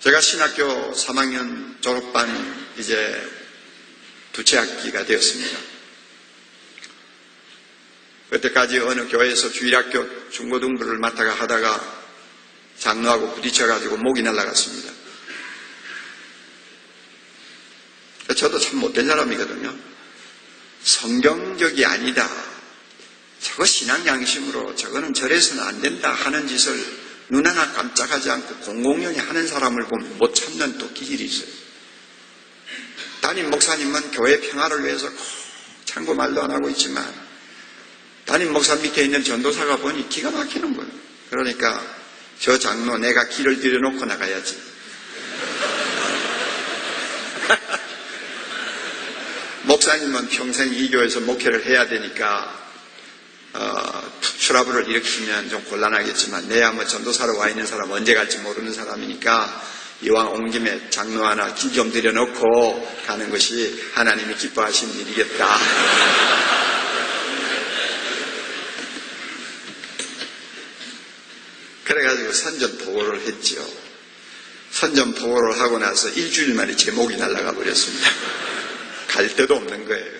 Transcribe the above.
제가 신학교 3학년 졸업반 이제 두째 학기가 되었습니다. 그때까지 어느 교회에서 주일학교 중고등부를 맡다가 하다가 장로하고 부딪혀가지고 목이 날라갔습니다. 저도 참 못된 사람이거든요. 성경적이 아니다. 저거 신앙 양심으로 저거는 저래서는 안 된다 하는 짓을 눈 하나 깜짝하지 않고 공공연히 하는 사람을 보면 못 참는 또 기질이 있어요. 담임 목사님은 교회 평화를 위해서 꼭 참고 말도 안 하고 있지만 담임 목사 밑에 있는 전도사가 보니 기가 막히는 거예요. 그러니까 저 장로 내가 길을 들여놓고 나가야지. 목사님은 평생 이 교회에서 목회를 해야 되니까 어, 트러블을 일으키면 좀 곤란하겠지만 내야 뭐 전도사로 와 있는 사람 언제 갈지 모르는 사람이니까 이왕 온 김에 장로 하나 길 좀 들여놓고 가는 것이 하나님이 기뻐하시는 일이겠다. 그래가지고 선전 보고를 했지요. 선전 보고를 하고 나서 일주일 만에 제목이 날아가 버렸습니다. 갈 데도 없는 거예요.